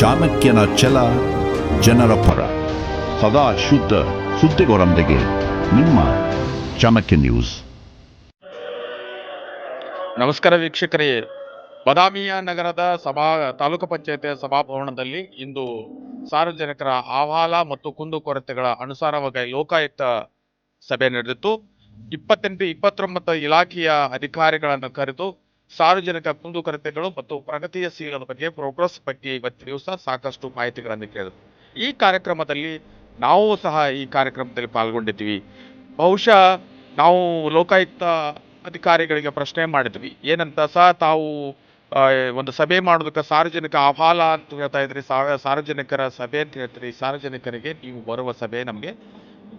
ಚಾಣಕ್ಯನ ಛಲ ಜನರ ಪರ. ಸದಾ ಶುದ್ಧ ಸುದ್ದಿಗೋರೊಂದಿಗೆ ನಿಮ್ಮ ಚಾಣಕ್ಯ ನ್ಯೂಸ್. ನಮಸ್ಕಾರ ವೀಕ್ಷಕರೇ. ಬದಾಮಿಯ ನಗರದ ಸಭಾ, ತಾಲೂಕು ಪಂಚಾಯತಿಯ ಸಭಾಭವನದಲ್ಲಿ ಇಂದು ಸಾರ್ವಜನಿಕರ ಅಹವಾಲ ಮತ್ತು ಕುಂದುಕೊರತೆಗಳ ಅನುಸಾರವಾಗಿ ಲೋಕಾಯುಕ್ತ ಸಭೆ ನಡೆದಿತ್ತು. ಇಪ್ಪತ್ತೆಂಟು, ಇಪ್ಪತ್ತೊಂಬತ್ತು ಇಲಾಖೆಯ ಅಧಿಕಾರಿಗಳನ್ನು ಕರೆದು ಸಾರ್ವಜನಿಕ ಕುಂದುಕೊರತೆಗಳು ಮತ್ತು ಪ್ರಗತಿಯ ಸೀಲದ ಬಗ್ಗೆ ಪ್ರೋಗ್ರೆಸ್ ಬಗ್ಗೆ ಇವತ್ತು ದಿವಸ ಸಾಕಷ್ಟು ಮಾಹಿತಿಗಳನ್ನು ಕೇಳಿದ್ರು. ಈ ಕಾರ್ಯಕ್ರಮದಲ್ಲಿ ನಾವು ಸಹ ಈ ಕಾರ್ಯಕ್ರಮದಲ್ಲಿ ಪಾಲ್ಗೊಂಡಿದ್ವಿ. ಬಹುಶಃ ನಾವು ಲೋಕಾಯುಕ್ತ ಅಧಿಕಾರಿಗಳಿಗೆ ಪ್ರಶ್ನೆ ಮಾಡಿದ್ವಿ. ಏನಂತ ಸಹ ತಾವು ಒಂದು ಸಭೆ ಮಾಡೋದಕ್ಕೆ ಸಾರ್ವಜನಿಕ ಆಹ್ವಾನ ಅಂತ ಹೇಳ್ತಾ ಇದ್ರಿ. ಸಾರ್ವಜನಿಕರ ಸಭೆ ಅಂತ ಹೇಳ್ತೀರಿ. ಸಾರ್ವಜನಿಕರಿಗೆ ನೀವು ಬರುವ ಸಭೆ ನಮಗೆ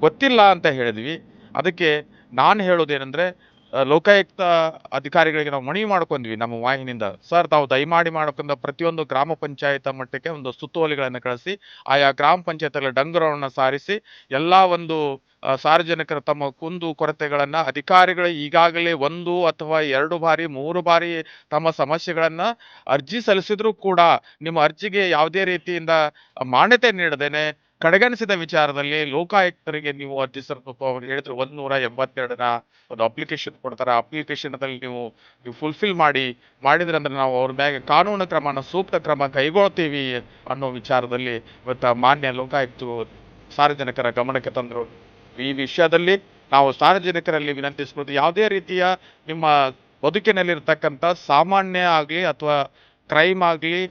ಗೊತ್ತಿಲ್ಲ ಅಂತ ಹೇಳಿದ್ವಿ. ಅದಕ್ಕೆ ನಾನು ಹೇಳೋದೇನೆಂದ್ರೆ ಲೋಕಾಯುಕ್ತ ಅಧಿಕಾರಿಗಳಿಗೆ ನಾವು ಮನವಿ ಮಾಡ್ಕೊಂಡ್ವಿ ನಮ್ಮ ವಾಹಿನಿಂದ ಸರ್, ತಾವು ದಯಮಾಡಿ ಮಾಡ್ಕೊಂಡ ಪ್ರತಿಯೊಂದು ಗ್ರಾಮ ಪಂಚಾಯತ್ ಮಟ್ಟಕ್ಕೆ ಒಂದು ಸುತ್ತೋಲೆಗಳನ್ನು ಕಳಿಸಿ, ಆಯಾ ಗ್ರಾಮ ಪಂಚಾಯತ್ಗಳ ಡಂಗುರವನ್ನು ಸಾರಿಸಿ, ಎಲ್ಲ ಒಂದು ಸಾರ್ವಜನಿಕರ ತಮ್ಮ ಕುಂದು ಕೊರತೆಗಳನ್ನ ಅಧಿಕಾರಿಗಳು ಈಗಾಗಲೇ ಒಂದು ಅಥವಾ ಎರಡು ಬಾರಿ, ಮೂರು ಬಾರಿ ತಮ್ಮ ಸಮಸ್ಯೆಗಳನ್ನ ಅರ್ಜಿ ಸಲ್ಲಿಸಿದ್ರು ಕೂಡ ನಿಮ್ಮ ಅರ್ಜಿಗೆ ಯಾವುದೇ ರೀತಿಯಿಂದ ಮಾನ್ಯತೆ ನೀಡದೇನೆ ಕಡೆಗಣಿಸಿದ ವಿಚಾರದಲ್ಲಿ ಲೋಕಾಯುಕ್ತರಿಗೆ ನೀವು ಅರ್ಜಿ ಸಲ್ಲಿಸಬೇಕು ಅವ್ರು ಹೇಳಿದ್ರು ಒಂದ್ ನೂರ ಎಂಬತ್ತೆರಡರ ಒಂದು ಅಪ್ಲಿಕೇಶನ್ ಕೊಡ್ತಾರೆ. ಅಪ್ಲಿಕೇಶನ್ ನೀವು ನೀವು ಫುಲ್ಫಿಲ್ ಮಾಡಿ, ಮಾಡಿದ್ರೆ ಅಂದ್ರೆ ನಾವು ಅವ್ರ ಮ್ಯಾಗೆ ಕಾನೂನು ಕ್ರಮನ, ಸೂಕ್ತ ಕ್ರಮ ಕೈಗೊಳ್ತೀವಿ ಅನ್ನೋ ವಿಚಾರದಲ್ಲಿ ಇವತ್ತು ಮಾನ್ಯ ಲೋಕಾಯುಕ್ತರು ಸಾರ್ವಜನಿಕರ ಗಮನಕ್ಕೆ ತಂದರು. ಈ ವಿಷಯದಲ್ಲಿ ನಾವು ಸಾರ್ವಜನಿಕರಲ್ಲಿ ವಿನಂತಿಸ್ಬೋದು. ಯಾವುದೇ ರೀತಿಯ ನಿಮ್ಮ ಬದುಕಿನಲ್ಲಿರ್ತಕ್ಕಂಥ ಸಾಮಾನ್ಯ ಆಗಲಿ ಅಥವಾ ಕ್ರೈಮ್ ಆಗಲಿ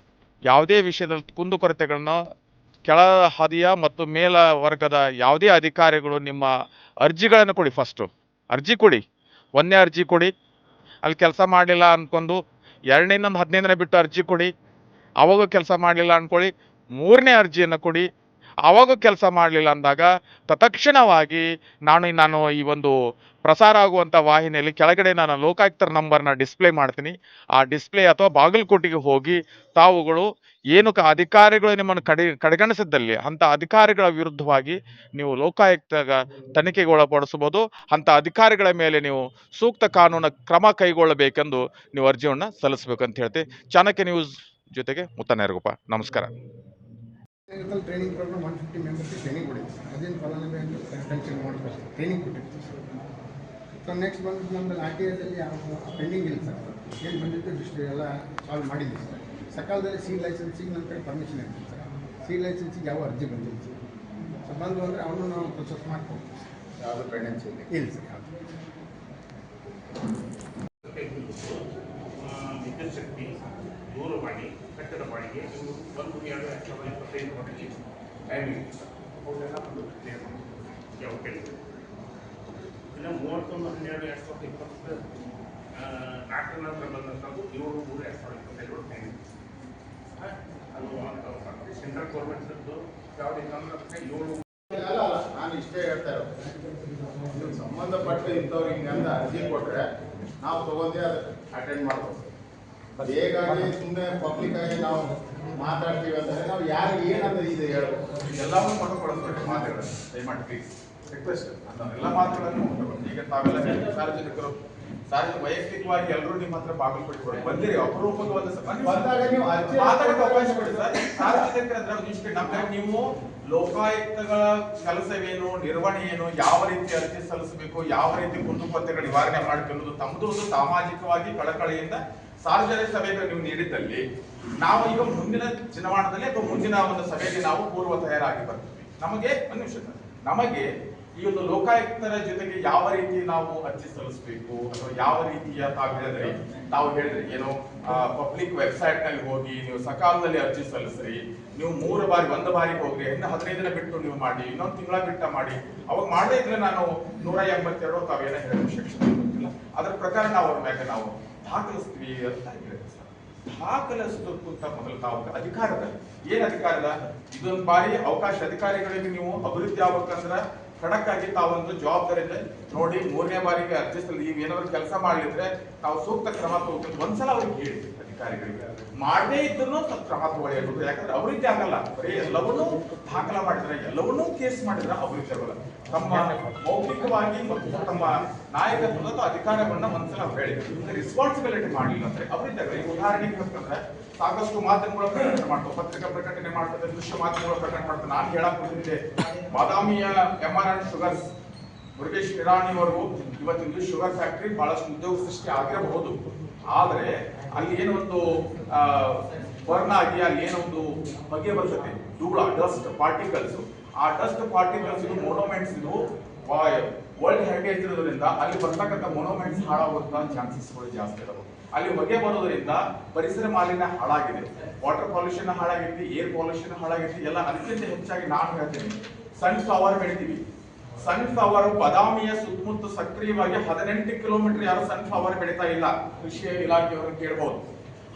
ಯಾವುದೇ ವಿಷಯದಲ್ಲಿ ಕುಂದುಕೊರತೆಗಳನ್ನ ಕೆಳ ಹದಿಯ ಮತ್ತು ಮೇಲ ವರ್ಗದ ಯಾವುದೇ ಅಧಿಕಾರಿಗಳು ನಿಮ್ಮ ಅರ್ಜಿಗಳನ್ನು ಕೊಡಿ ಫಸ್ಟು ಅರ್ಜಿ ಕೊಡಿ. ಒಂದನೇ ಅರ್ಜಿ ಕೊಡಿ. ಅಲ್ಲಿ ಕೆಲಸ ಮಾಡಲಿಲ್ಲ ಅಂದ್ಕೊಂಡು ಎರಡನೇ ಇನ್ನೊಂದು ಹದಿನೈದನೇ ಬಿಟ್ಟು ಅರ್ಜಿ ಕೊಡಿ. ಅವಾಗ ಕೆಲಸ ಮಾಡಲಿಲ್ಲ ಅಂದ್ಕೊಳ್ಳಿ ಮೂರನೇ ಅರ್ಜಿಯನ್ನು ಕೊಡಿ. ಅವಾಗ ಕೆಲಸ ಮಾಡಲಿಲ್ಲ ಅಂದಾಗ ತತ್ಕ್ಷಣವಾಗಿ ನಾನು ನಾನು ಈ ಒಂದು ಪ್ರಸಾರ ಆಗುವಂಥ ವಾಹಿನಿಯಲ್ಲಿ ಕೆಳಗಡೆ ನಾನು ಲೋಕಾಯುಕ್ತರ ನಂಬರ್ನ ಡಿಸ್ಪ್ಲೇ ಮಾಡ್ತೀನಿ. ಆ ಡಿಸ್ಪ್ಲೇ ಅಥವಾ ಬಾಗಲಕೋಟೆಗೆ ಹೋಗಿ ತಾವುಗಳು ಏನು ಅಧಿಕಾರಿಗಳು ನಿಮ್ಮನ್ನು ಕಡೆ ಕಡೆಗಣಿಸಿದ್ದಲ್ಲಿ ಅಂಥ ಅಧಿಕಾರಿಗಳ ವಿರುದ್ಧವಾಗಿ ನೀವು ಲೋಕಾಯುಕ್ತ ತನಿಖೆಗೆ ಒಳಪಡಿಸಬಹುದು. ಅಂಥ ಅಧಿಕಾರಿಗಳ ಮೇಲೆ ನೀವು ಸೂಕ್ತ ಕಾನೂನು ಕ್ರಮ ಕೈಗೊಳ್ಳಬೇಕೆಂದು ನೀವು ಅರ್ಜಿಯನ್ನು ಸಲ್ಲಿಸಬೇಕು ಅಂತ ಹೇಳ್ತೀವಿ ಚಾಣಕ್ಯ ನ್ಯೂಸ್ ಜೊತೆಗೆ ಮುತ್ತನೇರಗುಪ್ಪ ನಮಸ್ಕಾರ. Training program one fifty members training sir. ಅದೇನು ಫಲಾನುಭವಿ ಅಂತ ಮಾಡಬೇಕು ಸರ್ ಟ್ರೈನಿಂಗ್ ಕೊಟ್ಟಿರ್ತೀವಿ ಸರ್. ಸೊ ನೆಕ್ಸ್ಟ್ ಬಂದು ನಮ್ಮಲ್ಲಿ ಆರ್ ಟಿ ಐದಲ್ಲಿ ಯಾವ ಪೆಂಡಿಂಗ್ ಇಲ್ಲ ಸರ್. ಏನು ಬಂದಿತ್ತು ಡಿಸ್ಟ್ರಿ ಎಲ್ಲ ಸಾಲ್ವ್ ಮಾಡಿದ್ವಿ ಸರ್. ಸಕಾಲದಲ್ಲಿ ಸಿ ಲೈಸೆನ್ಸಿಗೆ ನಮ್ಮ ಕಡೆ ಪರ್ಮಿಷನ್ ಇರ್ತೀವಿ ಸರ್. ಸಿ ಲೈಸೆನ್ಸಿಗೆ ಯಾವ ಅರ್ಜಿ ಬಂದಿಲ್ಲ ಸರ್. ಸೊ ಬಂದು ಅಂದರೆ ಅವನು ನಾವು ಪ್ರೊಸೆಸ್ ಮಾಡ್ಕೊಡ್ತೀವಿ ಯಾವುದು ಪೆಂಡೆನ್ಸಿ ಇಲ್ಲ? ಇಲ್ಲ ಸರ್ ಯಾವುದು ವಿದ್ಯುತ್ ಶಕ್ತಿ ದೂರವಾಣಿ ಕಟ್ಟಡ ಬಾಡಿಗೆ ಇವು ಒಂದು ಎರಡು ಎರಡು ಸಾವಿರದ ವರೆಗೆ ಟೈಮಿಂಗ್ ಹನ್ನೆರಡು ಎರಡು ಸಾವಿರದ ಇಪ್ಪತ್ತು ಬಂದಂಥದ್ದು ಏಳು ಮೂರು ಎರಡು ಸಾವಿರದ ಇಪ್ಪತ್ತೈದು ಟೈಮಿಂಗ್ ಸೆಂಟ್ರಲ್ ಗೌರ್ಮೆಂಟ್ದು ಏಳು ನಾನು ಇಷ್ಟೇ ಹೇಳ್ತಾ ಇರೋದು ಸಂಬಂಧಪಟ್ಟ ಇಂಥವ್ರಿಗೆ ಹಿಂಗಂತ ಅರ್ಜಿ ಕೊಟ್ಟರೆ ನಾವು ತಗೊಂಡೇ ಅಟೆಂಡ್ ಮಾಡ್ಬೋದು ಹೇಗಾಗಿ ಸುಮ್ಮನೆ ಪಬ್ಲಿಕ್ ಆಗಿ ನಾವು ಮಾತಾಡ್ತೀವಿ ಅಂತಂದ್ರೆ ನಾವು ಯಾರಿಗೆ ಏನಂದ್ರೆ ಇದು ಹೇಳಬೇಕು ಎಲ್ಲವನ್ನು ಮನಕೊಳಿಸ್ಬೇಕು ಮಾತುಗಳು ದಯಮಾಡಿ ಪ್ಲೀಸ್ ರಿಕ್ವೆಸ್ಟ್ ಎಲ್ಲ ಮಾತುಗಳನ್ನು ಈಗ ತಾವೆಲ್ಲ ಸಾರ್ವಜನಿಕರು ಸಾರ್ವಜನಿಕ ವೈಯಕ್ತಿಕವಾಗಿ ಎಲ್ಲರೂ ನಿಮ್ಮ ಹತ್ರ ಬಾಗಲಕೋಟೆ ಬಂದಿರಿ ಬನ್ನಿ. ಬಂದಾಗ ನೀವು ಅರ್ಜಿ ಮಾತಾಡಕ್ಕೆ ಅವಕಾಶ ಕೊಡಿ. ಸರ್ ಸಾರ್ವಜನಿಕರ ನಮ್ಮ ನೀವು ಲೋಕಾಯುಕ್ತಗಳ ಕೆಲಸವೇನು ನಿರ್ವಹಣೆ ಏನು ಯಾವ ರೀತಿ ಅರ್ಜಿ ಸಲ್ಲಿಸಬೇಕು ಯಾವ ರೀತಿ ಕುಂದುಕೊರತೆಗಳ ನಿವಾರಣೆ ಮಾಡಬೇಕು ಅನ್ನೋದು ತಮ್ಮದು ಒಂದು ಸಾಮಾಜಿಕವಾಗಿ ಕಳಕಳಿಯಿಂದ ಸಾರ್ವಜನಿಕ ಸಭೆಗೆ ನೀವು ನೀಡಿದ್ದಲ್ಲಿ, ನಾವು ಈಗ ಮುಂದಿನ ಚುನಾವಣೆಯಲ್ಲಿ ಅಥವಾ ಮುಂದಿನ ಒಂದು ಸಭೆಗೆ ನಾವು ಪೂರ್ವ ತಯಾರಾಗಿ ಬರ್ತೀವಿ. ನಮಗೆ ಒಂದು ನಿಮಿಷ ನಮಗೆ ಈ ಒಂದು ಲೋಕಾಯುಕ್ತರ ಜೊತೆಗೆ ಯಾವ ರೀತಿ ನಾವು ಅರ್ಜಿ ಸಲ್ಲಿಸಬೇಕು ಅಥವಾ ಯಾವ ರೀತಿಯ ತಾವು ಹೇಳಿದ್ರಿ ತಾವು ಹೇಳಿದ್ರಿ, ಏನು ಪಬ್ಲಿಕ್ ವೆಬ್ಸೈಟ್ನಲ್ಲಿ ಹೋಗಿ ನೀವು ಸಕಾಲದಲ್ಲಿ ಅರ್ಜಿ ಸಲ್ಲಿಸ್ರಿ, ನೀವು ಮೂರು ಬಾರಿ, ಒಂದು ಬಾರಿ ಹೋಗ್ರಿ, ಇನ್ನು ಹದಿನೈದು ದಿನ ಬಿಟ್ಟು ನೀವು ಮಾಡಿ, ಇನ್ನೊಂದು ತಿಂಗಳ ಬಿಟ್ಟ ಮಾಡಿ, ಅವಾಗ ಮಾಡದೇ ಇದ್ರೆ ನಾನು ನೂರ ಎಂಬತ್ತೆರಡು ತಾವೇನ ಹೇಳಿಲ್ಲ ಶಿಕ್ಷಣ ಅದ್ರ ಪ್ರಕಾರ ನಾವು ಅವ್ರ ಮ್ಯಾಗ ನಾವು ದಾಖಲಿಸ್ತೀವಿ ಅಂತ ಹೇಳಿದ್ರು ಸರ್ ದಾಖಲಿಸೋದಕ್ಕಿಂತ ಮೊದಲು ತಾವು ಅಧಿಕಾರದ ಏನ್ ಅಧಿಕಾರದ? ಇದೊಂದು ಬಾರಿ ಅವಕಾಶ ಅಧಿಕಾರಿಗಳಿಗೆ ನೀವು ಅಭಿವೃದ್ಧಿ ಆಗ್ಬೇಕಂದ್ರ ಖಡಕ್ ಆಗಿ ತಾವೊಂದು ಜವಾಬ್ದಾರಿಯಿಂದ ನೋಡಿ ಮೂರನೇ ಬಾರಿಗೆ ಅರ್ಜಿ ಸಲ್ಲಿ ನೀವು ಏನಾದ್ರು ಕೆಲಸ ಮಾಡಲಿದ್ರೆ ತಾವು ಸೂಕ್ತ ಕ್ರಮ ತಗೋಬೇಕು ಒಂದ್ಸಲ ಅವ್ರಿಗೆ ಹೇಳಿ ಅಧಿಕಾರಿಗಳಿಗೆ ಮಾಡದೇ ಇದ್ರೂ ತಪ್ಪು ಕ್ರಮ ತಗೊಳ್ಳಿರ್ಬೇಕು ಯಾಕಂದ್ರೆ ಅವ್ರಿಗೆ ಆಗಲ್ಲ. ಬರೀ ಎಲ್ಲವನ್ನೂ ದಾಖಲ ಮಾಡಿದ್ರೆ, ಎಲ್ಲವನ್ನೂ ಕೇಸ್ ಮಾಡಿದ್ರೆ ಅವ್ರಿಗೆ ಆಗಲ್ಲ ತಮ್ಮ ಮೌಖಿಕವಾಗಿ ಮತ್ತು ತಮ್ಮ ನಾಯಕತ್ವದ ಅಥವಾ ಅಧಿಕಾರವನ್ನ ಒಂದ್ಸಲ ಹೇಳಿ. ರೆಸ್ಪಾನ್ಸಿಬಿಲಿಟಿ ಮಾಡಲಿಲ್ಲ ಅಂದ್ರೆ ಆಗಲ್ಲ ಈಗ ಉದಾಹರಣೆಗೆ ಹೇಳ್ತಂದ್ರೆ ಸಾಕಷ್ಟು ಮಾಧ್ಯಮಗಳ ಪ್ರಕಟಣೆ ಮಾಡ್ತಾವೆ. ಪತ್ರಿಕಾ ಪ್ರಕಟಣೆ ಮಾಡ್ತದೆ ದೃಶ್ಯ ಮಾಧ್ಯಮಗಳ ಪ್ರಕಟಣೆ ಮಾಡ್ತಾರೆ ನಾನು ಹೇಳಕ್ ಬಂದಿದ್ದೆ ಬಾದಾಮಿಯ M R and sugars Murugesh ಅವರು ಇವತ್ತಿಂದು ಶುಗರ್ ಫ್ಯಾಕ್ಟ್ರಿ ಬಹಳಷ್ಟು ಉದ್ಯೋಗ ಸೃಷ್ಟಿ ಆಗಿರಬಹುದು. ಆದ್ರೆ ಅಲ್ಲಿ ಏನೊಂದು ಬರ್ನ್ ಆಗಿ ಅಲ್ಲಿ ಏನೊಂದು ಬಗೆ ಬರ್ತದೆ ಧೂಳ ಡಸ್ಟ್ ಪಾರ್ಟಿಕಲ್ಸ್. ಆ ಡಸ್ಟ್ ಪಾರ್ಟಿಕಲ್ಸ್ ಮೊನೋಮೆಂಟ್ಸ್ ಇದು ವರ್ಲ್ಡ್ ಹೆರಿಟೇಜ್ ಇರೋದ್ರಿಂದ ಅಲ್ಲಿ ಬರ್ತಕ್ಕಂಥ ಮೊನೋಮೆಂಟ್ಸ್ ಹಾಳಾಗುವಂತ ಚಾನ್ಸಸ್ಗಳು ಜಾಸ್ತಿ ಇದಾವೆ. ಅಲ್ಲಿ ಹೊಗೆ ಬರೋದ್ರಿಂದ ಪರಿಸರ ಮಾಲಿನ್ಯ ಹಾಳಾಗಿದೆ. ವಾಟರ್ ಪೊಲ್ಯೂಷನ್ ಹಾಳಾಗಿದೆ ಏರ್ ಪೊಲ್ಯೂಷನ್ ಹಾಳಾಗಿದೆ ಎಲ್ಲ ಅದಕ್ಕಿಂತ ಹೆಚ್ಚಾಗಿ ನಾನು ಹೇಳ್ತೀನಿ. ಸನ್ ಫ್ಲವರ್ ಬೆಳಿತೀವಿ. ಸನ್ಫ್ಲವರ್ ಬದಾಮಿಯ ಸುತ್ತಮುತ್ತ ಸಕ್ರಿಯವಾಗಿ ಹದಿನೆಂಟು ಕಿಲೋಮೀಟರ್ ಯಾರು ಸನ್ಫ್ಲವರ್ ಬೆಳೀತಾ ಇಲ್ಲ? ಕೃಷಿ ಇಲಾಖೆಯವರು ಕೇಳಬಹುದು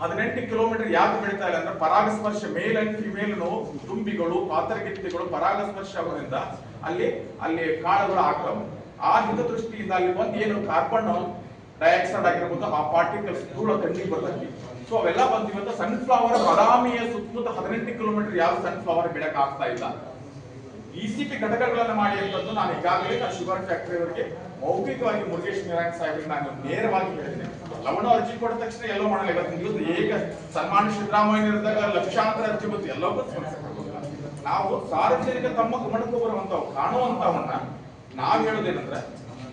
ಹದಿನೆಂಟು ಕಿಲೋಮೀಟರ್ ಯಾಕೆ ಬೆಳೀತಾ ಇಲ್ಲ ಅಂದ್ರೆ ಪರಾಗಸ್ಪರ್ಶ ಮೇಲ್ ಅಂಡ್ ಫಿಮೇಲ್ ದುಂಬಿಗಳು, ಪಾತ್ರಗಿತ್ತಿಗಳು ಪರಾಗಸ್ಪರ್ಶ ಆಗೋದ್ರಿಂದ ಅಲ್ಲಿ ಅಲ್ಲಿ ಕಾಳುಗಳು ಆಗ್ತವೆ ಆ ಹಿತದೃಷ್ಟಿಯಿಂದ ಅಲ್ಲಿ ಬಂದು ಏನು ಕಾರ್ಬನ್ ಡೈಆಕ್ಸೈಡ್ ಆಗಿರ್ಬೋದು, ಆ ಪಾರ್ಟಿಕಲ್ಸ್ ಧೂಳ ಕಣ್ಣಿಗೆ ಬರ್ತೈತಿ. ಸೊ ಅವೆಲ್ಲ ಬಂದು ಇವತ್ತು ಸನ್ಫ್ಲವರ್ ಬದಾಮಿಯ ಸುತ್ತಮುತ್ತ ಹದಿನೆಂಟು ಕಿಲೋಮೀಟರ್ ಯಾವ ಸನ್ಫ್ಲವರ್ ಬೆಳಕ್ ಆಗ್ತಾ ಇಲ್ಲ? ಇಸಿಪಿ ಘಟಕಗಳನ್ನು ಮಾಡಿ ಅಂತಂದು ನಾನು ಈಗಾಗಲೇ ನಾನು ಶುಗರ್ ಫ್ಯಾಕ್ಟರಿ ಅವರಿಗೆ ಮೌಖಿಕವಾಗಿ ಮುರುಗೇಶ್ ನಾರಾಯಣ್ ಸಾಹೇಬ್ ನಾನು ನೇರವಾಗಿ ಹೇಳಿದ್ದೇನೆ. ಲವಣ ಅರ್ಜಿ ಕೊಟ್ಟ ತಕ್ಷಣ ಎಲ್ಲೋ ಮಾಡಲ್ಲ. ಇವತ್ತಿನ ದಿವಸ ಈಗ ಸನ್ಮಾನ ಸಿದ್ದರಾಮಯ್ಯ ಇರಿದಾಗ ಲಕ್ಷಾಂತರ ಅರ್ಜಿ ಬಂತು. ಎಲ್ಲವೂ. ನಾವು ಸಾರ್ವಜನಿಕ ತಮ್ಮ ಗಮನಕ್ಕೆ ಬರುವಂತವು ಕಾಣುವಂತವನ್ನ ನಾವು ಹೇಳೋದೇನಂದ್ರೆ,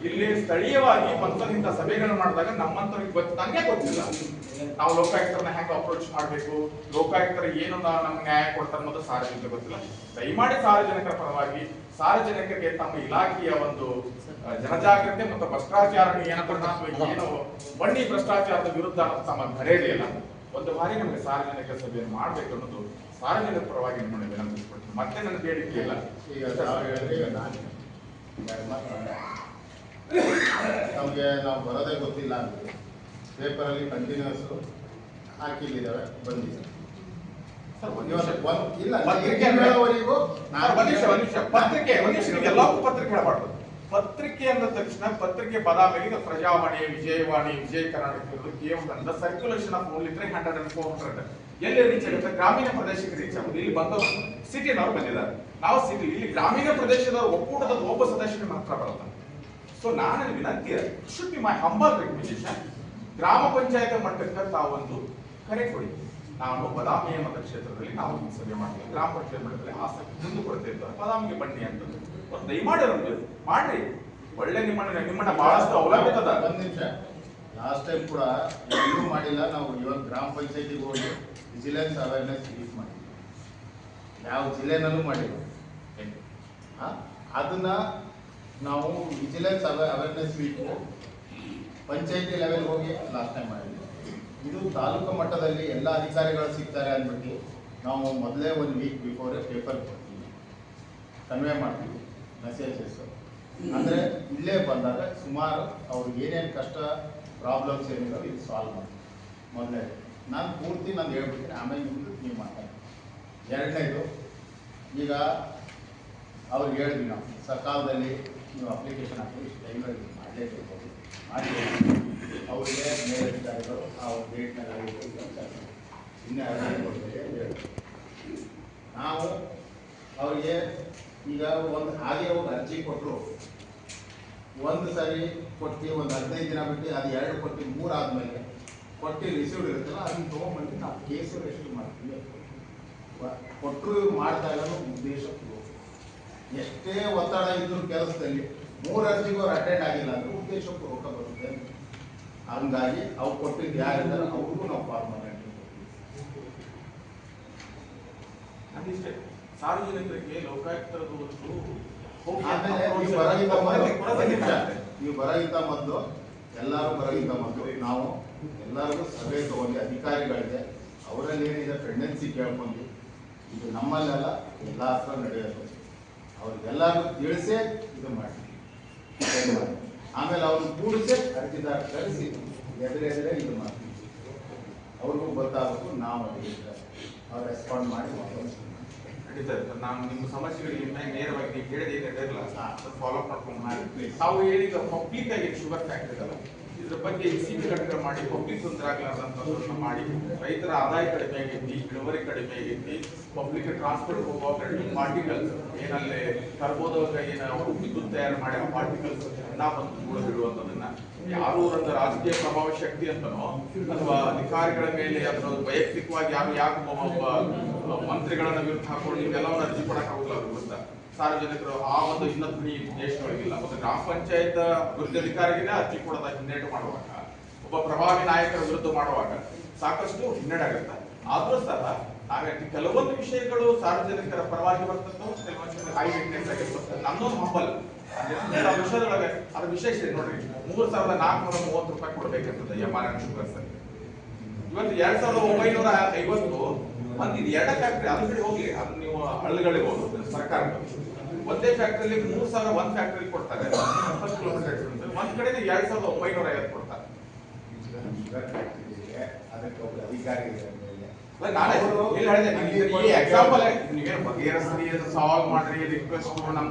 ಇಲ್ಲಿ ಸ್ಥಳೀಯವಾಗಿ ಒಂದ್ಸಲಿಂದ ಸಭೆಗಳನ್ನ ಮಾಡಿದಾಗ ನಮ್ಮಂತವ್ರಿಗೆ ಗೊತ್ತಿಲ್ಲ. ನಾವು ಲೋಕಾಯುಕ್ತರನ್ನ ಹೆಂಗ್ ಅಪ್ರೋಚ್ ಮಾಡ್ಬೇಕು? ಲೋಕಾಯುಕ್ತರ ಏನು ನಮ್ಗೆ ನ್ಯಾಯ ಕೊಡ್ತಾರೆ ಅನ್ನೋದು ಸಾರ್ವಜನಿಕ ಗೊತ್ತಿಲ್ಲ. ದಯಮಾಡಿ ಸಾರ್ವಜನಿಕರ ಪರವಾಗಿ ಸಾರ್ವಜನಿಕರಿಗೆ ತಮ್ಮ ಇಲಾಖೆಯ ಒಂದು ಜನಜಾಗೃತಿ ಮತ್ತು ಭ್ರಷ್ಟಾಚಾರ ಏನು ಬನ್ನಿ ಭ್ರಷ್ಟಾಚಾರದ ವಿರುದ್ಧ ಅನ್ನೋದು ತಮ್ಮ ಇಲ್ಲ. ಒಂದು ಬಾರಿ ನಮಗೆ ಸಾರ್ವಜನಿಕ ಸಭೆಯನ್ನು ಮಾಡಬೇಕು ಅನ್ನೋದು ಸಾರ್ವಜನಿಕ ಪರವಾಗಿ ವಿನಂತಿಸ್ಕೊಡ್ತೀನಿ ಮತ್ತೆ ನನ್ನ ಬೇಡಿಕೆ ಇಲ್ಲ. ನಮಗೆ ನಾವು ಬರೋದೇ ಗೊತ್ತಿಲ್ಲ ಅಂದ್ರೆ ಪೇಪರಲ್ಲಿ ಕಂಟಿನ್ಯೂಸ್ ಹಾಕಿಲ್ಲಿದ್ದಾವೆ ಬಂದಿದೆ. ಇಲ್ಲ ಪತ್ರಿಕೆ ಎಲ್ಲವೂ ಪತ್ರಿಕೆ ಹೇಳಬಾರ್ದು ಪತ್ರಿಕೆ ಅಂದ ತಕ್ಷಣ ಪತ್ರಿಕೆ ಬದಾಮಿ ಪ್ರಜಾವಾಣಿ ವಿಜಯವಾಣಿ ವಿಜಯ ಕರ್ನಾಟಕ ಕೇವಲ circulation of only three hundred and four hundred ಎಲ್ಲಿ ರೀಚ್ ಆಗುತ್ತೆ? ಗ್ರಾಮೀಣ ಪ್ರದೇಶಕ್ಕೆ ರೀಚ್ ಆಗುತ್ತೆ. ಇಲ್ಲಿ ಬಂದ ಸಿಟಿನವ್ರು ಬಂದಿದ್ದಾರೆ. ನಾವು ಸಿಟಿ ಇಲ್ಲಿ ಗ್ರಾಮೀಣ ಪ್ರದೇಶದ ಒಕ್ಕೂಟದ ಒಬ್ಬ ಸದಸ್ಯ ಮಾತ್ರ ಬರುತ್ತೆ. ಸೊ ನಾನು ವಿನಂತಿ should be my humble recommendation ಗ್ರಾಮ ಪಂಚಾಯತ್ ಮಟ್ಟಕ್ಕೆ ತಾವೊಂದು ಕರೆ ಕೊಡಿ ನಾನು ಬದಾಮಿಯ ಮತಕ್ಷೇತ್ರದಲ್ಲಿ ನಾವು ಈ ಸಭೆ ಮಾಡ್ತೀವಿ. ಗ್ರಾಮ ಪಂಚಾಯತ್ ಮಟ್ಟದಲ್ಲಿ ಆಸಕ್ತಿ ಮುಂದೆ ಕೊಡ್ತಿರ್ತಾರೆ ಬದಾಮಿಗೆ ಬನ್ನಿ ಅಂತ. ದಯಮಾಡಿ ಮಾಡ್ರಿ. ಒಳ್ಳೆ ನಿಮ್ಮನ್ನ ನಿಮ್ಮನ್ನ ಬಹಳಷ್ಟು ಅವಲಂಬಿತದ. ಒಂದ್ ನಿಮಿಷ. ಲಾಸ್ಟ್ ಟೈಮ್ ಕೂಡ ಎಲ್ಲೂ ಮಾಡಿಲ್ಲ. ನಾವು ಇವಾಗ ಗ್ರಾಮ ಪಂಚಾಯತಿಗೆ ಹೋಗಿ ವಿಜಿಲೆನ್ಸ್ ಅವೇರ್ನೆಸ್ ರಿಲೀಸ್ ಮಾಡಿದ್ವಿ. ಯಾವ ಜಿಲ್ಲೆನಲ್ಲೂ ಮಾಡಿಲ್ಲ. ಅದನ್ನ ನಾವು ವಿಜಿಲೆನ್ಸ್ ಅವೇರ್ನೆಸ್ ವೀಕು ಪಂಚಾಯತಿ ಲೆವೆಲ್ ಹೋಗಿ ಲಾಸ್ಟ್ ಟೈಮ್ ಮಾಡಿದ್ವಿ. ಇದು ತಾಲೂಕು ಮಟ್ಟದಲ್ಲಿ ಎಲ್ಲ ಅಧಿಕಾರಿಗಳು ಸಿಗ್ತಾರೆ ಅಂದ್ಬಿಟ್ಟು ನಾವು ಮೊದಲೇ ಒಂದು ವೀಕ್ ಬಿಫೋರ್ ಪೇಪರ್ ಕೊಡ್ತೀವಿ. ಕನ್ವೆ ಮಾಡ್ತೀವಿ ಮೆಸೇಜಸ್ ಅಂದರೆ ಇಲ್ಲೇ ಬಂದಾಗ ಸುಮಾರು ಅವ್ರಿಗೆ ಏನೇನು ಕಷ್ಟ ಪ್ರಾಬ್ಲಮ್ಸ್ ಏನಿದಾವೆ ಇದು ಸಾಲ್ವ್ ಮಾಡಿ ಮೊದಲೇ. ನಾನು ಪೂರ್ತಿ ನಾನು ಹೇಳ್ಬಿಡ್ತೀನಿ, ಆಮೇಲೆ ನಿಮ್ಮದು ನೀವು ಮಾತಾಡಿ. ಎರಡನೇದು, ಈಗ ಅವ್ರಿಗೆ ಹೇಳಿದ್ವಿ ನಾವು, ಸರ್ಕಾರದಲ್ಲಿ ನೀವು ಅಪ್ಲಿಕೇಶನ್ ಹಾಕಿ ಇಷ್ಟು ಟೈಮಲ್ಲಿ ಮಾಡಲೇಬೇಕು. ಮಾಡಿ ಅವರಿಗೆ ಮೇಲಧಿಕಾರಿಗಳು ಆ ಡೇಟ್ನಲ್ಲಿ ಇನ್ನೂ ಅರ್ಜಿ ಹೇಳಿದ್ರು. ನಾವು ಅವರಿಗೆ ಈಗ ಒಂದು ಹಾಗೆ ಒಂದು ಅರ್ಜಿ ಕೊಟ್ಟರು ಒಂದು ಸರಿ ಕೊಟ್ಟು ಒಂದು ಹದಿನೈದು ದಿನ ಬಿಟ್ಟು ಅದು ಎರಡು ಕೊಟ್ಟು ಮೂರು ಆದಮೇಲೆ ಕೊಟ್ಟು ರಿಸೀವ್ಡ್ ಇರುತ್ತಲ್ಲ ಅದನ್ನ ತೊಗೊಂಬಂದು ನಾವು ಕೇಸು ರಿಜಿಸ್ಟರ್ ಮಾಡ್ತೀವಿ ಕೊಟ್ಟರು ಮಾಡ್ತಾ ಇರೋದು ಉದ್ದೇಶ. ಎಷ್ಟೇ ಒತ್ತಡ ಇದ್ರೂ ಕೆಲಸದಲ್ಲಿ ಮೂರು ಅರ್ಜಿಗೂ ಅವ್ರು ಅಟೆಂಡ್ ಆಗಿಲ್ಲ ಅಂದ್ರೆ ಉದ್ದೇಶಪೂರ್ವಕ ಬರುತ್ತೆ ಹಂಗಾಗಿ ಅವ್ರು ಕೊಟ್ಟಿದ್ದು ಯಾರಿದ್ದಾರೆ ಅವ್ರಿಗೂ ನಾವು ಫಾರ್ಮಲ್ ಅದಿಷ್ಟೇ ಸಾರ್ವಜನಿಕರಿಗೆ ಲೋಕಾಯುಕ್ತರದ್ದು ಒಂದು ನೀವು ಬರಗಿಂತ ಮೊದಲು ಎಲ್ಲರೂ ಬರಗಿಂತ ಮೊದಲು ನಾವು ಎಲ್ಲರಿಗೂ ಸಭೆ ತಗೊಂಡು ಅಧಿಕಾರಿಗಳಿಗೆ ಅವರಲ್ಲಿ ಏನಿದೆ ಪ್ರೆಗ್ನೆನ್ಸಿ ಕೇಳ್ಕೊಂಡು ಇದು ನಮ್ಮಲ್ಲೆಲ್ಲ ಎಲ್ಲ ಹತ್ರ ನಡೆಯೋದು ಅವ್ರಿಗೆಲ್ಲರಿಗೂ ತಿಳಿಸೇ ಇದು ಮಾಡಿ. ಆಮೇಲೆ ಅವ್ರು ಕೂಡಿಸಿ ಅರ್ಜಿದಾರ ಕರೆಸಿ ಎದುರೆದುರೇ ಇದು ಮಾಡ್ತೀವಿ ಅವ್ರಿಗೂ ಗೊತ್ತಾಗಬೇಕು ನಾವು ಅದಕ್ಕೆ ಅವ್ರು ರೆಸ್ಪಾಂಡ್ ಮಾಡಿ ಖಂಡಿತ. ನಾನು ನಿಮ್ಮ ಸಮಸ್ಯೆಗಳಿಗೆ ನೇರವಾಗಿ ನೀವು ಹೇಳಿದ ಏನಿರಲಿಲ್ಲ ಹಾ. ಫಾಲೋ ಅಪ್ ಮಾಡ್ಕೊಂಡು ಮಾಡಿ. ತಾವು ಹೇಳಿದ ಪಬ್ಲಿಕ್ ಆಗಿ ಶುಗರ್ ಫ್ಯಾಕ್ಟ್ರಿ ಇದು ಇದ್ರ ಬಗ್ಗೆ ಸಿ ಬಿ ಘಟಕ ಮಾಡಿ, ಪಬ್ಲಿಕ್ ತೊಂದರೆ ಮಾಡಿ, ರೈತರ ಆದಾಯ ಕಡಿಮೆ ಆಗೈತಿ, ಇಳುವರಿ ಕಡಿಮೆ ಆಗೈತಿ, ಪಬ್ಲಿಕ್ ಟ್ರಾನ್ಸ್ಪೋರ್ಟ್ ಹೋಗುವ ಪಾರ್ಟಿಕಲ್ಸ್ ಏನಲ್ಲಿ ತರ್ಬೋದಾಗ ಏನ ವಿದ್ಯುತ್ ತಯಾರು ಮಾಡಿ ಆ ಪಾರ್ಟಿಕಲ್ಸ್ ಎಲ್ಲ ಬಂದು ಕೂಡ ಯಾರು ಅಂತ ರಾಜಕೀಯ ಪ್ರಭಾವ ಶಕ್ತಿ ಅಂತನೋ, ಅಥವಾ ಅಧಿಕಾರಿಗಳ ಮೇಲೆ ಅಥವಾ ವೈಯಕ್ತಿಕವಾಗಿ ಯಾರು ಯಾಕೆ ಒಬ್ಬ ಮಂತ್ರಿಗಳನ್ನ ವಿರುದ್ಧ ಹಾಕೊಂಡು ಇವೆಲ್ಲವನ್ನ ಅರ್ಜಿ ಪಡಕ್ ಆಗುಲ್ಲ ಅವ್ರ ವಿರುದ್ಧ ಸಾರ್ವಜನಿಕರು ಆ ಒಂದು ಇನ್ನೊಂದು ದೇಶದೊಳಗಿಲ್ಲ. ಒಂದು ಗ್ರಾಮ ಪಂಚಾಯತ್ ಅಧಿಕಾರಿಗೆ ಅರ್ಜಿ ಕೊಡದ ಹಿನ್ನಡೆ ಮಾಡುವಾಗ. ಒಬ್ಬ ಪ್ರಭಾವಿ ನಾಯಕರ ವಿರುದ್ಧ ಮಾಡುವಾಗ ಸಾಕಷ್ಟು ಹಿನ್ನಡೆ ಆಗುತ್ತೆ. ಆದ್ರೂ ಸಹ ಹಾಗಾಗಿ ಕೆಲವೊಂದು ವಿಷಯಗಳು ಸಾರ್ವಜನಿಕರ ಪರವಾಗಿ ಬರ್ತದ್ದು ಕೆಲವೊಂದು ಹೈ ವಿಟ್ನೆಸ್ ಆಗಿರ್ತದೆ ನನ್ನೊಂದು ಹಂಬಲ್. ವರ್ಷದೊಳಗೆ ಅದು ವಿಶೇಷ ನೋಡ್ರಿ. ಮೂರ್ ಸಾವಿರದ ನಾಲ್ಕುನೂರ ಮೂವತ್ತು ರೂಪಾಯಿ ಕೊಡ್ಬೇಕಿರ್ತದೆ ಎಂ ಆರ್ ಎಂ ಶುಗರ್ಸ್ ಇವತ್ತು ಎರಡ್ ಸಾವಿರದ ಒಂಬೈನೂರ ಐವತ್ತು ಒಂದ್ ಇದು ಎರಡ ಫ್ಯಾಕ್ಟ್ರಿ ಅದ್ರ ಕಡೆ ಹೋಗ್ಲಿ. ಅದು ನೀವು ಹಳ್ಳಿಗಳಿಗೆ ಹೋಗೋದು ಸರ್ಕಾರ. ಒಂದೇ ಫ್ಯಾಕ್ಟ್ರಿಲಿ ಮೂರ್ ಸಾವಿರ ಒಂದ್ ಫ್ಯಾಕ್ಟ್ರಿ ಕೊಡ್ತಾರೆ. ಇಪ್ಪತ್ತು ಕಿಲೋಮೀಟರ್ ಒಂದ್ ಕಡೆ ಎರಡ್ ಸಾವಿರದ ಒಂಬೈನೂರ ಐವತ್ತು ಕೊಡ್ತಾರೆ. ಅದಕ್ಕೆ ಒಬ್ಬ ಅಧಿಕಾರಿ. ಅಲ್ಲ, ಇಲ್ಲಿ ಹೇಳಿದೆ ಈ ಎಕ್ಸಾಂಪಲ್ ನೀವೇನು ಬಗೆಹರಿಸ್ರಿ ಸಾಲ್ವ್ ಮಾಡ್ರಿ ರಿಕ್ವೆಸ್ಟ್ ನಮ್ಮ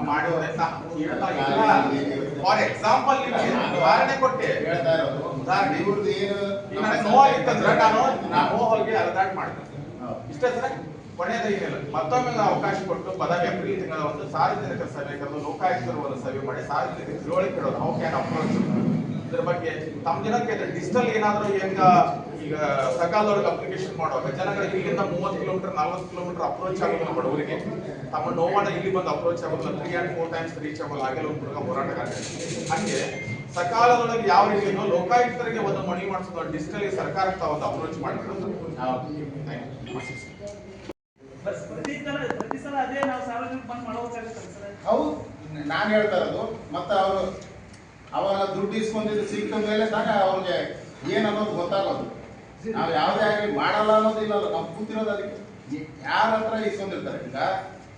ಫಾರ್ ಎಕ್ಸಾಂಪಲ್ ನಿಮಗೆ ಉದಾಹರಣೆ ಕೊಟ್ಟೆ. ಹೇಳ್ತಾ ಇರೋದು. ಉದಾಹರಣೆ. ಇವ್ರದ್ದು ಏನು ನಾನು ನಾನು ಹೋಗಿ ಅರ್ದಾಟ್. ಇಷ್ಟೇ ಸರ್. ಕೊನೆಯದ ಏನಿಲ್ಲ. ಮತ್ತೊಮ್ಮೆ ನಾವು ಅವಕಾಶ ಕೊಟ್ಟು ಪದವಿ ಏಪ್ರಿಲ್ ತಿಂಗಳ ಒಂದು ಸಾರ್ವಜನಿಕ ಸಭೆ ಕರೆದು ಲೋಕಾಯುಕ್ತರು ಒಂದು ಸಭೆ ಮಾಡಿ ಸಾರ್ವಜನಿಕ ತಿಳುವಳಿಕೆ ಹೇಳೋದು ಹೌ ಕ್ಯಾನ್ ಅಪ್ರೋಚ್ ಇದ್ರ ಬಗ್ಗೆ ತಮ್ಮ ಜನಕ್ಕೆ ಡಿಜಿಟಲ್ ಏನಾದರೂ ಹೆಂಗ ಈಗ ಸಕಾಲದೊಳಗೆ ಅಪ್ಲಿಕೇಶನ್ ಮಾಡುವಾಗ ಜನಗಳಿಗೆ ಇಲ್ಲಿಂದ ಮೂವತ್ತು ಕಿಲೋಮೀಟರ್ ನಲ್ವತ್ತು ಕಿಲೋಮೀಟರ್ ಅಪ್ರೋಚ್ ಆಗೋದಿಲ್ಲ ಬಡವರಿಗೆ ತಮ್ಮ ನೋವಾಡ ಇಲ್ಲಿ ಬಂದು ಅಪ್ರೋಚ್ ಆಗೋದಿಲ್ಲ three and four times reach ಆಗೋಲ್ಲ. ಹಾಗೆಲ್ಲ ಒಂದು ಹುಡುಗ ಹೋರಾಟಗಾರ ಹಂಗೆ ಸಕಾಲದೊಳಗೆ ಯಾವ ರೀತಿಯೋ ಲೋಕಾಯುಕ್ತರಿಗೆ ಒಂದು ಮಣಿ ಮಾಡಿಸೋದು ಡಿಜಿಟಲ್ ಸರ್ಕಾರಕ್ಕೆ ಒಂದು ಅಪ್ರೋಚ್ ಮಾಡಿರೋದು ಥ್ಯಾಂಕ್ you. ಹೌದು, ನಾನು ಹೇಳ್ತಾ ಇರೋದು, ಮತ್ತೆ ಅವರು ಅವಾಗ ದುಡ್ಡು ಇಸ್ಕೊಂಡಿದ್ದು ಸಿಕ್ಕ ಮೇಲೆ ತಾನೇ ಅವ್ರಿಗೆ ಏನನ್ನೋದು ಗೊತ್ತಾಗೋದು. ನಾವು ಯಾವುದೇ ಆಗಲಿ ಮಾಡಲ್ಲ ಅನ್ನೋದು ಇಲ್ಲ ನಾವು ಕೂತಿರೋದು ಅದಕ್ಕೆ. ಯಾರ ಹತ್ರ ಇಸ್ಕೊಂಡಿರ್ತಾರೆ? ಈಗ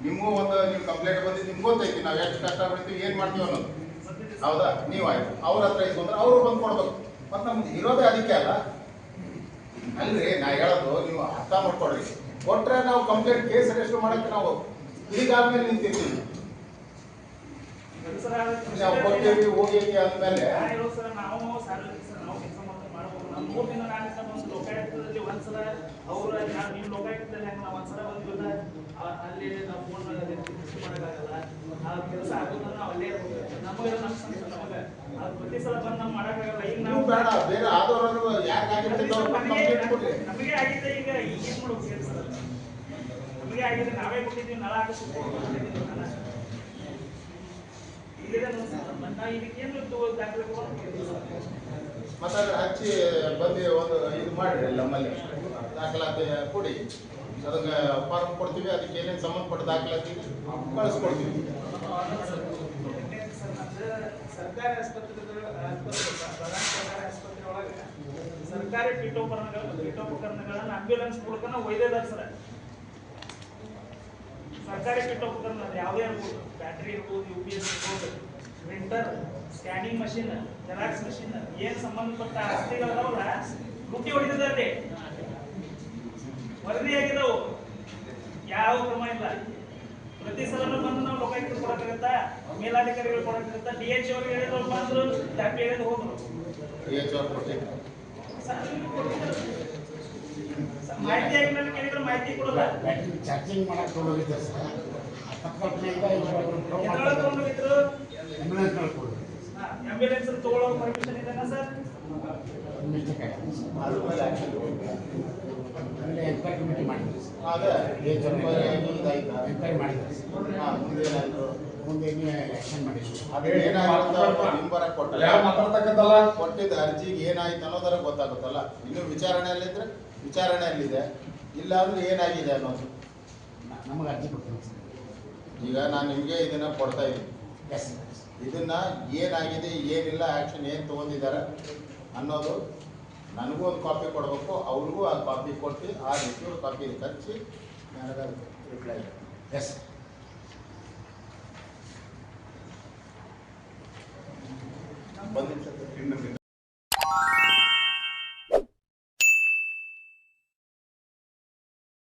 ನಿಮಗೂ ಒಂದು ನೀವು ಕಂಪ್ಲೇಂಟ್ ಬಂದಿದ್ದು ನಿಮ್ಗೆ ಗೊತ್ತೈತಿ ನಾವು ಎಷ್ಟು ಕಷ್ಟ ಪಡ್ತೀವಿ ಏನ್ ಮಾಡ್ತೀವಿ ಅನ್ನೋದು. ಹೌದಾ? ನೀವು ಆಯ್ತು. ಅವ್ರ ಹತ್ರ ಇಸ್ಕೊಂಡ್ರೆ ಅವರು ಬಂದು ಕೊಡ್ಬೇಕು ಮತ್ತೆ ನಮ್ಗೆ ಇರೋದೇ ಅದಕ್ಕೆ ಅಲ್ಲ. ಅಲ್ರಿ ನಾ ಹೇಳೋದು ನೀವು ಅರ್ಥ ಮಾಡ್ಕೊಳ್ರಿ ಕೊಟ್ರೆ ನಾವು ಕಂಪ್ಲೇಂಟ್ ಕೇಸ್ ರಿಜಿಸ್ಟರ್ ಮಾಡಕ್ಕೆ ನಾವು ಈಗಾದ್ಮೇಲೆ ನಿಂತಿರ್ತೀವಿ. ನಾವು ಕೊಡ್ತೀವಿ ಹೋಗೈತಿ ಅಂದ್ಮೇಲೆ. ಬೇಡ ಬೇರೆ ಆದವರು ಯಾರಿಗಾಗಿರ್ತೈತೆ ಅವ್ರು ಬಂದು ಕಂಪ್ಲೇಂಟ್ ಕೊಡ್ರಿ ನಮಗೆ ಆಗಿದೆ ಈಗ ಏನು ಮಾಡೋದು ಹೇಳಿ ಸರ್. ನಮಗೆ ಆಗಿದೆ ನಾವೇ ಕೊಟ್ಟಿದ್ದೀವಿ ನಳ ಏನು ತಗೊಂಡು ಮತ್ತೆ ಅದು ಹಚ್ಚಿ ಬಂದು ಒಂದು ಇದು ಮಾಡ್ರಿ ನಮ್ಮಲ್ಲಿ ದಾಖಲಾತಿ ಕೊಡಿ. ಅದಕ್ಕೆ ಫಾರ್ಮ್ ಕೊಡ್ತೀವಿ ಅದಕ್ಕೆ ಏನೇನು ಸಂಬಂಧಪಟ್ಟ ದಾಖಲಾತಿ ಕಳಿಸ್ಕೊಡ್ತೀವಿ. ಸರ್ಕಾರಿ ಸರ್ ಆಸ್ಪತ್ರೆ ಆಸ್ಪತ್ರೆ ಸರ್ಕಾರಿ ಪೀಠೋಪಕರಣಗಳು ಪೀಠೋಪಕರಣಗಳನ್ನ ಆಂಬ್ಯುಲೆನ್ಸ್ ಮೂಲಕ ಒಯ್ದೇ ಸರ್ ಸರ್ಕಾರಿ ಪೀಠೋಪಕರಣ ಯಾವುದೇ ಇರ್ಬೋದು ಬ್ಯಾಟ್ರಿ ಇರ್ಬೋದು ಯು ಪಿ ಎಸ್ ಇರ್ಬೋದು printer scanning machine xerox machine ಏನ್ ಸಂಬಂಧಪಟ್ಟ ಆಸ್ತಿಗಳಾದವ್ರ ಲುಟಿ ಹೊಡಿತಿದ್ದಾರೆ ವರದಿ ಆಗಿದಾವು ಯಾವ ಕ್ರಮ ಇಲ್ಲ. ಪ್ರತಿ ಸಲನೂ ಬಂದು ನಾವು ಲೋಕಾಯುಕ್ತ ಕೊಡಕ್ಕಾಗತ್ತ ಮೇಲಾಧಿಕಾರಿಗಳು ಕೊಡಕ್ಕಾಗತ್ತ ಡಿ ಎಚ್ ಅವ್ರಿಗೆ ಹೇಳಿದ್ರು ಬಂದ್ರು ಟ್ಯಾಪಿ ಹೇಳಿದ್ರು ಹೋದ್ರು. ಮಾಹಿತಿ ಕೊಡಲ್ಲ ಚಾರ್ಜಿಂಗ್ ಮಾಡಕ್ಕೆ ತೊಗೊಂಡೋಗಿದ್ದೆ ಸರ್ ತಗೊಂಡೋಗಿದ್ರು ಆಂಬ್ಯುಲೆನ್ಸ್ ಕಳ್ಕೊಂಡು ಆಂಬ್ಯುಲೆನ್ಸ್ ತಗೊಳ್ಳೋ ಪರ್ಮಿಷನ್ ಇದೆನಾ ಸರ್? ಎಂಕ್ವೈರಿ ಕಮಿಟಿ ಮಾಡಿದ್ವಿ ಸರ್. Enquiry sir. ಮುಂದೆ ಆ್ಯಕ್ಷನ್ ನಿಂಬರ ಕೊಟ್ಟರೆ ಕೊಟ್ಟಿದ್ದ ಅರ್ಜಿಗೆ ಏನಾಯ್ತು ಅನ್ನೋದರ ಗೊತ್ತಾಗುತ್ತಲ್ಲ. ಇನ್ನು ವಿಚಾರಣೆಯಲ್ಲಿದ್ರೆ ವಿಚಾರಣೆಯಲ್ಲಿದೆ. ಇಲ್ಲ ಅಂದ್ರೆ ಏನಾಗಿದೆ ಅನ್ನೋದು. ನಮಗೆ ಅರ್ಜಿ ಕೊಡ್ತೀನಿ ಸರ್. ಈಗ ನಾನು ನಿಮಗೆ ಇದನ್ನ ಕೊಡ್ತಾ ಇದ್ದೀನಿ. ಎಸ್ ಇದನ್ನ ಏನಾಗಿದೆ ಏನಿಲ್ಲ ಆಕ್ಷನ್ ಏನು ತಗೊಂಡಿದ್ದಾರೆ ಅನ್ನೋದು ನನಗೂ ಒಂದು ಕಾಪಿ ಕೊಡಬೇಕು ಅವ್ರಿಗೂ ಆ ಕಾಪಿ ಕೊಟ್ಟು ಆ ರಿಸೀವ್ ಕಾಪಿ ಕಚ್ಚಿ ನನಗೆ ರಿಪ್ಲೈ ಎಸ್